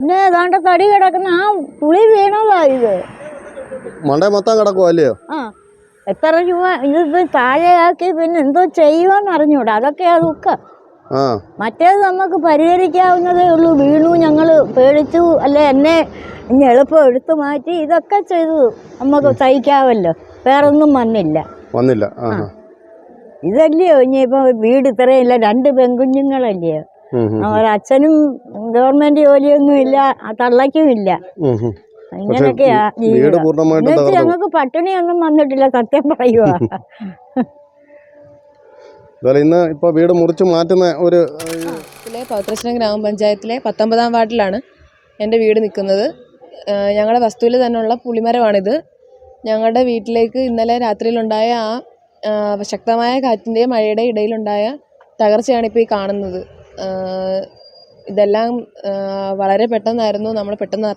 പിന്നെ ഏതാണ്ട് തടി കിടക്കുന്ന ആ പുളി വീണതാ ഇത്. മണ്ടേ മൊത്തം കിടക്കുവോ അല്ലയോ ആ എത്ര രൂപ ഇതിപ്പോ താഴെയാക്കി പിന്നെ എന്തോ ചെയ്യുമെന്ന് അറിഞ്ഞൂടാ. അതൊക്കെയാ ദുഃഖം. ആ. മറ്റേത് നമുക്ക് പരിഹരിക്കാവുന്നതേ ഉള്ളൂ. വീണു ഞങ്ങൾ പേടിച്ചു അല്ലെ? എന്നെ ഇനി എളുപ്പം എടുത്തു മാറ്റി ഇതൊക്കെ ചെയ്തു നമുക്ക് തയ്ക്കാവല്ലോ വേറൊന്നും വന്നില്ല. വന്നില്ല. ആ. ഇതല്ലയോ ഇനിയിപ്പോൾ വീട് ഇത്രയില്ല രണ്ട് പെൺകുഞ്ഞുങ്ങളല്ലയോ ഒരച്ഛനും ഗവൺമെന്റ് ജോലിയൊന്നും ഇല്ല തള്ളയ്ക്കും ഇല്ല. തകർന്നു ഞങ്ങൾക്ക് പട്ടിണിയൊന്നും വന്നിട്ടില്ല സത്യം പറയുക അതുപോലെ ഇന്ന് ഇപ്പൊ വീട് മുറിച്ച് മാറ്റുന്ന ഒരു ിലെ പൗത്രശ്ശന ഗ്രാമപഞ്ചായത്തിലെ പത്തൊമ്പതാം വാർഡിലാണ് എന്റെ വീട് നിൽക്കുന്നത്. ഞങ്ങളുടെ വസ്തുവിൽ തന്നെയുള്ള പുളിമരമാണിത്. ഞങ്ങളുടെ വീട്ടിലേക്ക് ഇന്നലെ രാത്രിയിലുണ്ടായ ആ ശക്തമായ കാറ്റിന്റെയും മഴയുടെയും ഇടയിലുണ്ടായ തകർച്ചയാണ് ഇപ്പോൾ ഈ കാണുന്നത്. ഇതെല്ലാം വളരെ പെട്ടെന്നായിരുന്നു. നമ്മൾ പെട്ടെന്ന്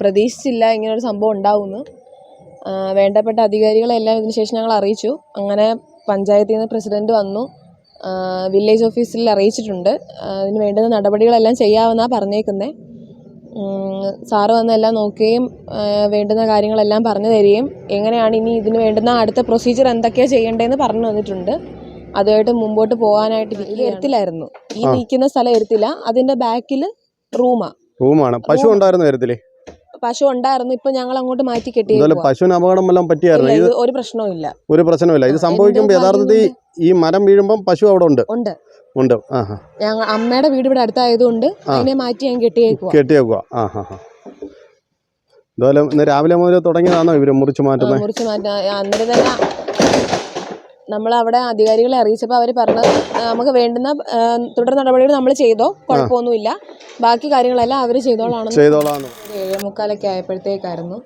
പ്രതീക്ഷിച്ചില്ല ഇങ്ങനൊരു സംഭവം ഉണ്ടാവുമെന്ന്. വേണ്ടപ്പെട്ട അധികാരികളെല്ലാം ഇതിന് ശേഷം ഞങ്ങൾ അറിയിച്ചു. അങ്ങനെ പഞ്ചായത്തിൽ നിന്ന് പ്രസിഡന്റ് വന്നു. വില്ലേജ് ഓഫീസിൽ അറിയിച്ചിട്ടുണ്ട്. അതിന് വേണ്ടുന്ന നടപടികളെല്ലാം ചെയ്യാമെന്നാണ് പറഞ്ഞേക്കുന്നത് സാറ് വന്ന് എല്ലാം നോക്കുകയും വേണ്ടുന്ന കാര്യങ്ങളെല്ലാം പറഞ്ഞു തരികയും എങ്ങനെയാണ് ഇനി ഇതിന് വേണ്ടുന്ന അടുത്ത പ്രൊസീജിയർ എന്തൊക്കെയാണ് ചെയ്യേണ്ടതെന്ന് പറഞ്ഞു തന്നിട്ടുണ്ട്. അതുമായിട്ട് മുമ്പോട്ട് പോകാനായിട്ട് ഇത് എരുത്തിലായിരുന്നു ഈ. നിൽക്കുന്ന സ്ഥലം എരുത്തില്ല അതിന്റെ ബാക്കിൽ റൂമാ. റൂമാണ്. പശു ഉണ്ടായിരുന്നു എരുത്തിൽ പശു ഉണ്ടായിരുന്നു. ഇപ്പൊ ഞങ്ങൾ അങ്ങോട്ട് മാറ്റി കെട്ടി. പശുവിന് അപകടം എല്ലാം പറ്റിയായിരുന്നു? ഇത് ഒരു പ്രശ്നവും ഇല്ല. ഒരു പ്രശ്നവുമില്ല. ഇത് സംഭവിക്കുമ്പോ സംഭവിക്കുമ്പോൾ യഥാർത്ഥത്തിൽ ഈ മരം വീഴുമ്പം പശു അവിടെ ഉണ്ട്. ഉണ്ട്. ഉണ്ട്. ഞങ്ങൾ അമ്മയുടെ വീട് ഇവിടെ അടുത്തായതുകൊണ്ട് അതിനെ മാറ്റി ഞാൻ കെട്ടിയേക്കുവാ. കെട്ടിയേക്കുക ആ ഹാ ഹാ അതുപോലെ ഇന്ന് രാവിലെ മുതൽ തുടങ്ങിയതാണോ ഇവർ മുറിച്ചു മാറ്റുന്നത്? മുറിച്ചു മാറ്റാ. അന്നേരം തന്നെ നമ്മൾ അവിടെ അധികാരികളെ അറിയിച്ചപ്പോൾ അവർ പറഞ്ഞത് നമുക്ക് വേണ്ടുന്ന തുടർ നടപടികൾ നമ്മൾ ചെയ്തോ? കുഴപ്പമൊന്നുമില്ല. ബാക്കി കാര്യങ്ങളെല്ലാം അവർ ചെയ്തോളാണെന്ന്. ചെയ്തോളാന്ന്. ഏഴേ മുക്കാലൊക്കെ ആയപ്പോഴത്തേക്കായിരുന്നു.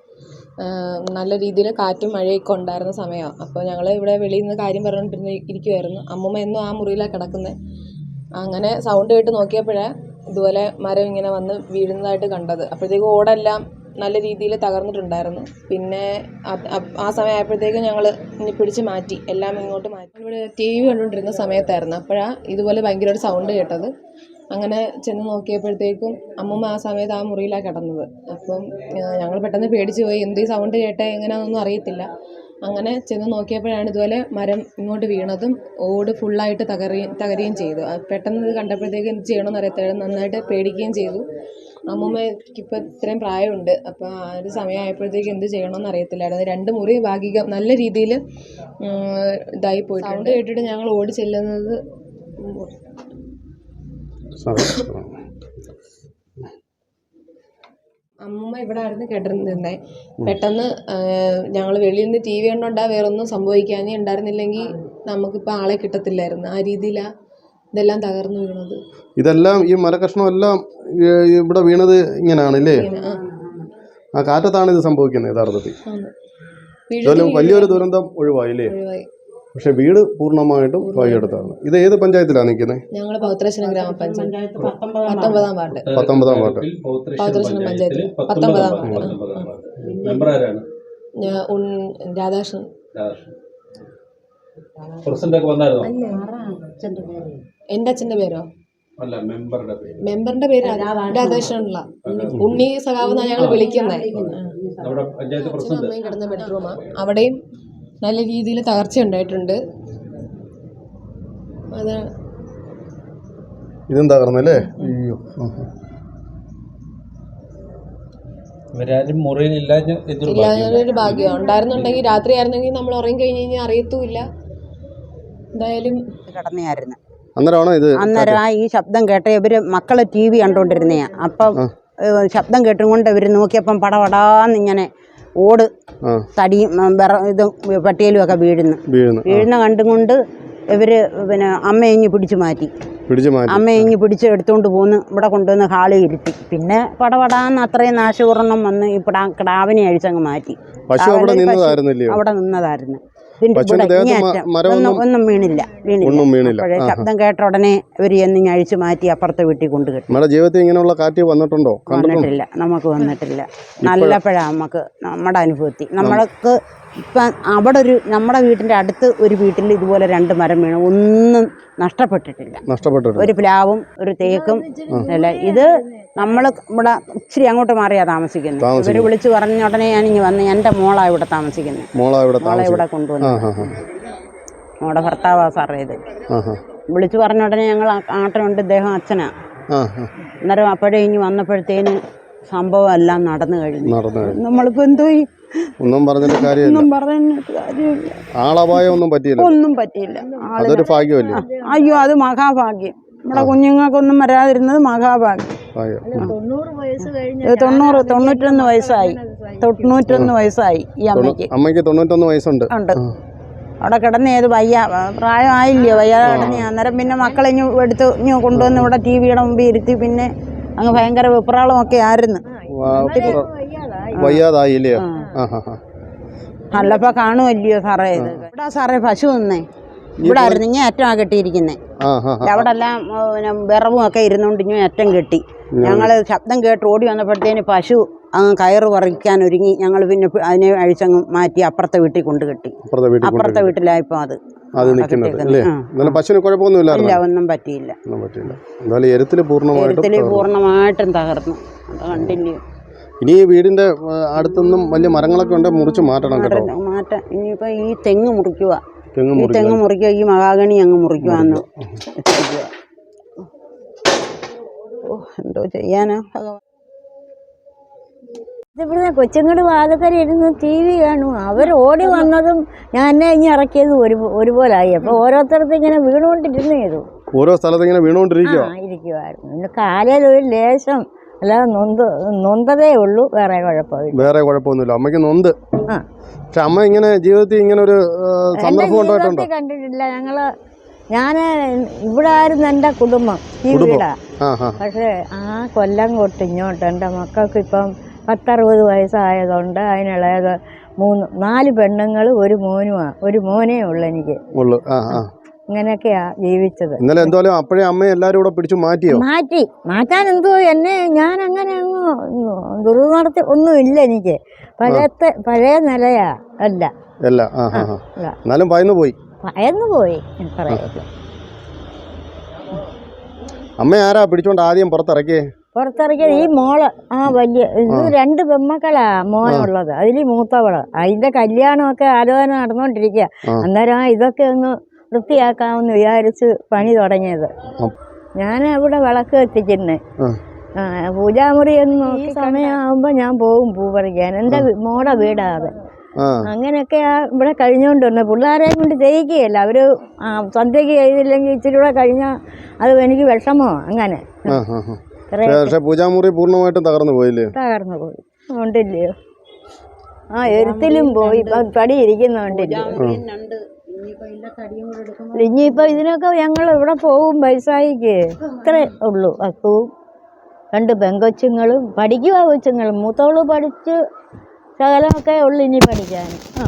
നല്ല രീതിയിൽ കാറ്റും മഴയൊക്കെ ഉണ്ടായിരുന്ന സമയമാണ് അപ്പോൾ ഞങ്ങൾ ഇവിടെ വെളിയിൽ നിന്ന് കാര്യം പറഞ്ഞുകൊണ്ടിരുന്ന ഇരിക്കുമായിരുന്നു അമ്മൂമ്മ എന്നും ആ മുറിയിലാണ് കിടക്കുന്നത് അങ്ങനെ സൗണ്ട് കേട്ട് നോക്കിയപ്പോഴേ ഇതുപോലെ മരം ഇങ്ങനെ വന്ന് വീഴുന്നതായിട്ട് കണ്ടത്. അപ്പോഴത്തേക്ക് ഓടെല്ലാം നല്ല രീതിയിൽ തകർന്നിട്ടുണ്ടായിരുന്നു. പിന്നെ ആ സമയം ആയപ്പോഴത്തേക്കും ഞങ്ങൾ ഇനി പിടിച്ച് മാറ്റി എല്ലാം ഇങ്ങോട്ട് മാറ്റി. ഇവിടെ ടി വി കണ്ടുകൊണ്ടിരുന്ന സമയത്തായിരുന്നു. അപ്പോഴാണ് ഇതുപോലെ ഭയങ്കര ഒരു സൗണ്ട് കേട്ടത്. അങ്ങനെ ചെന്ന് നോക്കിയപ്പോഴത്തേക്കും അമ്മമ്മ ആ സമയത്ത് ആ മുറിയിലാണ് കിടന്നത്. അപ്പം ഞങ്ങൾ പെട്ടെന്ന് പേടിച്ച് പോയി എന്ത് സൗണ്ട് കേട്ടേ? എങ്ങനെയാണെന്നൊന്നും അറിയത്തില്ല. അങ്ങനെ ചെന്ന് നോക്കിയപ്പോഴാണ് ഇതുപോലെ മരം ഇങ്ങോട്ട് വീണതും ഓട് ഫുള്ളായിട്ട് തകരുകയും തകരുകയും ചെയ്തു. പെട്ടെന്ന് ഇത് കണ്ടപ്പോഴത്തേക്കും എന്ത് ചെയ്യണമെന്ന് അറിയത്തില്ല നന്നായിട്ട് പേടിക്കുകയും ചെയ്തു. അമ്മൂമ്മയ്ക്ക് ഇപ്പം ഇത്രയും പ്രായമുണ്ട്. അപ്പോൾ ആ ഒരു സമയമായപ്പോഴത്തേക്ക് എന്ത് ചെയ്യണമെന്ന് അറിയത്തില്ലായിരുന്നു രണ്ട് മുറി ഭാഗികം നല്ല രീതിയിൽ ഇതായി പോയിട്ടുണ്ട്. സൗണ്ട് കേട്ടിട്ട് ഞങ്ങൾ ഓടി ചെല്ലുന്നത് അമ്മ ഇവിടെ ആയിരുന്നു കേട്ടിരുന്നേ പെട്ടെന്ന് ഞങ്ങൾ വെളിയിൽ നിന്ന് ടി വി കണ്ടോണ്ടാ വേറൊന്നും സംഭവിക്കാനേ ഉണ്ടായിരുന്നില്ലെങ്കിൽ നമുക്കിപ്പോൾ ആളെ കിട്ടത്തില്ലായിരുന്നു. ആ രീതിയിലാണ് ഇതെല്ലാം തകർന്നു വീണത്. ഇതെല്ലാം ഈ മരകഷ്ണം എല്ലാം ഇവിടെ വീണത് ഇങ്ങനെയാണല്ലേ ഇങ്ങനെ ആ. കാറ്റത്താണ് ഇത് സംഭവിക്കുന്നത് യഥാർത്ഥത്തിൽ. വലിയൊരു ദുരന്തം ഒഴിവായില്ലേ? ഒഴിവായി. പക്ഷെ വീട് പൂർണമായിട്ടും വഴിയെടുത്താണ്. ഇത് ഏത് പഞ്ചായത്തിലാണ് നിൽക്കുന്നത്? ഞങ്ങൾ പൗത്രശ്ശന ഗ്രാമപഞ്ചായത്ത്. പത്തൊമ്പതാം വാർഡ്. പത്തൊമ്പതാം വാർഡ്. പൗത്രശ്ശന പഞ്ചായത്ത് പത്തൊമ്പതാം വാർഡ്. രാധാകൃഷ്ണൻ. പ്രസിഡന്റ് ഒക്കെ വന്നായിരുന്നോ? എന്റെ അച്ഛന്റെ പേരോ? അല്ല മെമ്പറുടെ പേര്. മെമ്പറിന്റെ പേര് രാധാകൃഷ്ണനുള്ള ഉണ്ണി സഖാവ് എന്നാണ് ഞങ്ങൾ വിളിക്കുന്നത് അച്ഛനും അമ്മയും കിടന്ന ബെഡ്റൂമാ അവിടെയും നല്ല രീതിയിൽ തകർച്ച ഉണ്ടായിട്ടുണ്ട്. അതാണ് ഇതും തകർന്നല്ലേ? അയ്യോ. ഇവരാരും മുറിയിലില്ലാഞ്ഞ ഇതൊരു ഇല്ലാതൊരു ഭാഗ്യം ഉണ്ടായിരുന്നുണ്ടെങ്കിൽ രാത്രി ആയിരുന്നെങ്കിൽ നമ്മൾ ഉറങ്ങി കഴിഞ്ഞ് കഴിഞ്ഞാൽ അറിയത്തുമില്ല. എന്തായാലും കിടന്നെയായിരുന്നു. അന്നേരമാണോ ഇത് അന്നേരം ആ ഈ ശബ്ദം കേട്ട ഇവർ മക്കൾ ടി വി കണ്ടോണ്ടിരുന്നയാ. അപ്പം ശബ്ദം കേട്ടുകൊണ്ട് ഇവർ നോക്കിയപ്പം പടപടാന്നിങ്ങനെ ഓട് തടി തടിയും വിറ ഇതും പട്ടിയലും ഒക്കെ വീഴുന്നു. വീഴുന്നു. വീഴുന്ന കണ്ടുകൊണ്ട് ഇവർ പിന്നെ അമ്മയെ ഇങ്ങ് പിടിച്ചു മാറ്റി. പിടിച്ചു മാറ്റി. പിടിച്ച് എടുത്തുകൊണ്ട് പോന്ന് ഇവിടെ കൊണ്ടുവന്ന് ഹാളിൽ ഇരുത്തി. പിന്നെ പടപടാന്ന് അത്രയും നാശപൂർണം വന്ന് ഈ പിടാ കിടാവിനെ അഴിച്ചങ്ങ് മാറ്റി. പശു അവിടെ അവിടെ നിന്നതായിരുന്നു. ഒന്നും വീണില്ല വീണില്ല. ശബ്ദം കേട്ട ഉടനെ ഇവർ എന്ന് അഴിച്ചു മാറ്റി അപ്പുറത്തെ വീട്ടിൽ കൊണ്ട് കെട്ടി നമ്മുടെ ജീവിതത്തിൽ ഇങ്ങനെയുള്ള കാറ്റ് വന്നിട്ടുണ്ടോ? വന്നിട്ടില്ല നമുക്ക് വന്നിട്ടില്ല. നല്ല നല്ലപ്പോഴാണ് നമുക്ക് നമ്മുടെ അനുഭവത്തിൽ. നമ്മൾക്ക് ഇപ്പം അവിടെ ഒരു നമ്മുടെ വീട്ടിന്റെ അടുത്ത് ഒരു വീട്ടിൽ ഇതുപോലെ രണ്ട് മരം വീണു. ഒന്നും നഷ്ടപ്പെട്ടിട്ടില്ല. നഷ്ടപ്പെട്ടിട്ടുണ്ട് ഒരു പ്ലാവും ഒരു തേക്കും അല്ല? ഇത് നമ്മൾ ഇവിടെ ഇച്ചിരി അങ്ങോട്ട് മാറിയാ താമസിക്കുന്നത്. ഇവർ വിളിച്ചു പറഞ്ഞ ഉടനെ ഞാൻ ഇനി വന്ന് എന്റെ മോളാ ഇവിടെ താമസിക്കുന്നത്. മോളെ ഇവിടെ കൊണ്ടുവന്നു. മോളുടെ ഭർത്താവാ സാറേ ഇത് വിളിച്ചു പറഞ്ഞ ഉടനെ ഞങ്ങൾ ആട്ടനുണ്ട് ഇദ്ദേഹം അച്ഛനാ. അന്നേരം അപ്പോഴേ ഇനി വന്നപ്പോഴത്തേന് സംഭവം എല്ലാം നടന്നു കഴിഞ്ഞു. നമ്മളിപ്പോ എന്തോ ഒന്നും പറഞ്ഞിട്ട് കാര്യമില്ല. ഒന്നും ആളപായം ഒന്നും പറ്റിയില്ല. ഒന്നും പറ്റിയില്ല. അതൊരു ഭാഗ്യമല്ലേ? അയ്യോ അത് മഹാഭാഗ്യം. നമ്മുടെ കുഞ്ഞുങ്ങൾക്കൊന്നും വരാതിരുന്നത് മഹാഭാഗ്യം. തൊണ്ണൂറ് തൊണ്ണൂറ്റൊന്ന് വയസ്സായി. തൊണ്ണൂറ്റൊന്ന് വയസ്സായി ഈ അമ്മയ്ക്ക്. അമ്മയ്ക്ക് തൊണ്ണൂറ്റൊന്ന് വയസ്സുണ്ട്. ഉണ്ട്. അവിടെ കിടന്ന് ഏത് വയ്യ പ്രായമായില്ലയോ വയ്യാതെ കിടന്ന് അന്നേരം പിന്നെ മക്കളെ ഇനി എടുത്ത് ഇനി കൊണ്ടുവന്ന് ഇവിടെ ടി വിയുടെ മുമ്പിൽ ഇരുത്തി പിന്നെ അങ്ങ് ഭയങ്കര വെപ്രാളമൊക്കെ ആയിരുന്നു. വയ്യാതായില്ലയോ നല്ലപ്പോ കാണുമല്ലയോ സാറേ ഇത്? ഇവിടെ സാറേ പശു നിന്നേ ഇവിടെ ആയിരുന്നു ഇങ്ങനെ ഏറ്റവും കെട്ടിയിരിക്കുന്നേ. അവിടെ എല്ലാം പിന്നെ വിറവും ഒക്കെ ഇരുന്നുകൊണ്ട് ഇങ്ങനെ ഏറ്റം കെട്ടി. ഞങ്ങൾ ശബ്ദം കേട്ട് ഓടി വന്നപ്പോഴത്തേന് പശു അങ്ങ് കയറ് പറിക്കാൻ ഒരുങ്ങി ഞങ്ങൾ പിന്നെ അതിനെ അഴിച്ചങ്ങ് മാറ്റി അപ്പുറത്തെ വീട്ടിൽ കൊണ്ട് കെട്ടി. അപ്പുറത്തെ വീട്ടിൽ വീട്ടിലായപ്പോ അത്. അത് നിൽക്കുന്നത് അല്ലേ. എന്നാലും പശുവിന് കുഴപ്പമൊന്നുമില്ലായിരുന്നു? ഇല്ല ഒന്നും പറ്റിയില്ല. ഒന്നും പറ്റിയില്ല. എന്തായാലും എരുത്തിൽ പൂർണമായിട്ടും പൂർണമായിട്ടും തകർന്നു. അത് കണ്ടില്ലയോ ഇനി ഈ വീടിന്റെ അടുത്തൊന്നും വലിയ മരങ്ങളൊക്കെ ഉണ്ട് മുറിച്ച് മാറ്റണം കേട്ടോ. മാറ്റ- ഇനിയിപ്പോ ഈ തെങ്ങ് മുറിക്കുക ഈ തെങ്ങ് മുറിക്കുക ഈ മഹാഗണി അങ്ങ് മുറിക്കുവാന്ന് എന്തോ ചെയ്യാനാ? ഭഗവാൻ ഇവിടുന്ന് കൊച്ചുങ്ങൾ വാതക്കര ഇരുന്ന് ടി വി കാണും. അവർ ഓടി വന്നതും ഞാൻ എന്നെ ഇനി ഇറക്കിയത് ഒരു ഒരുപോലായി. അപ്പോൾ ഓരോരുത്തർക്കും ഇങ്ങനെ വീണുകൊണ്ടിരുന്നു ചെയ്തു ഓരോ സ്ഥലത്ത് ഇങ്ങനെ വീണുകൊണ്ടിരിക്കുക ഇരിക്കുമായിരുന്നു പിന്നെ കാലയിൽ ഒരു ലേശം അല്ലാതെ നൊന്ത് നൊന്തതേ ഉള്ളൂ. വേറെ കുഴപ്പമില്ല. വേറെ കുഴപ്പമൊന്നുമില്ല. അമ്മയ്ക്ക് നൊന്ത്. പക്ഷെ അമ്മ ഇങ്ങനെ ജീവിതത്തിൽ ഇങ്ങനെ ഒരു സന്ദർഭം ഉണ്ടായിട്ടുണ്ടോ? കണ്ടിട്ടില്ല. ഞങ്ങൾ ഞാൻ ഇവിടെ ആയിരുന്നു എന്റെ കുടുംബം. ഈ. വീടാ. പക്ഷേ ആ കൊല്ലം തൊട്ട് ഇങ്ങോട്ട് എന്റെ മക്കൾക്ക് ഇപ്പം പത്തറുപത് വയസ്സായതുകൊണ്ട് അതിനുള്ളത് മൂന്ന് നാല് പെണ്ണുങ്ങൾ ഒരു മോനുമാണ് ഒരു മോനേ ഉള്ളു എനിക്ക്. ഉള്ളു. ആ ആ. ഇങ്ങനെയൊക്കെയാ ജീവിച്ചത്. ഇന്നലെ എന്തായാലും അപ്പോഴേ അമ്മ എല്ലാരും കൂടെ പിടിച്ചു മാറ്റിയോ? മാറ്റി. മാറ്റാൻ എന്തോ എന്നെ ഞാൻ അങ്ങനെ അങ്ങ് ദുർനടത്തി ഒന്നും ഇല്ല എനിക്ക്. പഴയത്തെ പഴയ നിലയാ അല്ല. അല്ല എന്നാലും പയന്നു പോയി. ഭയന്നു പോയി അമ്മ ആരാ പിടിച്ചോണ്ട് ആദ്യം പുറത്തിറക്കിയേ? പുറത്തിറക്കിയത് ഈ മോൾ ആ വലിയ ഇത് രണ്ട് പെമ്മക്കളാ മോനുള്ളത്. അതിൽ മൂത്തവൾ. അതിന്റെ കല്യാണമൊക്കെ ആലോചന നടന്നുകൊണ്ടിരിക്കുക ആ. അന്നേരം ഇതൊക്കെ ഒന്ന് വൃത്തിയാക്കാമെന്ന് വിചാരിച്ച് പണി തുടങ്ങിയത്. ഞാൻ അവിടെ വിളക്ക് കത്തിക്കുന്നേ. ആ. ആ പൂജാമുറി എന്ന് നോക്കി സമയമാകുമ്പോ ഞാൻ പോകും പൂ പറിക്കാൻ എന്റെ മോടെ വീടാതെ ആ. അങ്ങനെയൊക്കെ ആ ഇവിടെ കഴിഞ്ഞുകൊണ്ടിരുന്നത് പിള്ളേരെ കൊണ്ട് ചെയ്യിക്കുകയല്ല. അവർ സന്ധ്യയ്ക്ക് ചെയ്തില്ലെങ്കിൽ ഇച്ചിരി കൂടെ കഴിഞ്ഞാൽ അത് എനിക്ക് വിഷമോ അങ്ങനെ. ആ ആ ആ. പക്ഷേ- പൂജാമുറി പൂർണമായിട്ടും തകർന്നു പോയില്ലേ? തകർന്നു പോയി. ഉണ്ടല്ലയോ? ആ എരുത്തിലും പോയി. പടി ഇരിക്കുന്നുണ്ടല്ലോ ഇനിയിപ്പോൾ ഇതിനൊക്കെ ഞങ്ങൾ ഇവിടെ പോകും പൈസായിക്ക് ഇത്രേ ഉള്ളൂ. വസ്തുവും രണ്ട് പെങ്കൊച്ചുങ്ങളും പഠിക്കുക കൊച്ചുങ്ങളും. മൂത്തോൾ പഠിച്ച് ശകലമൊക്കെ ഉള്ളു ഇനി പഠിക്കാൻ. ആ.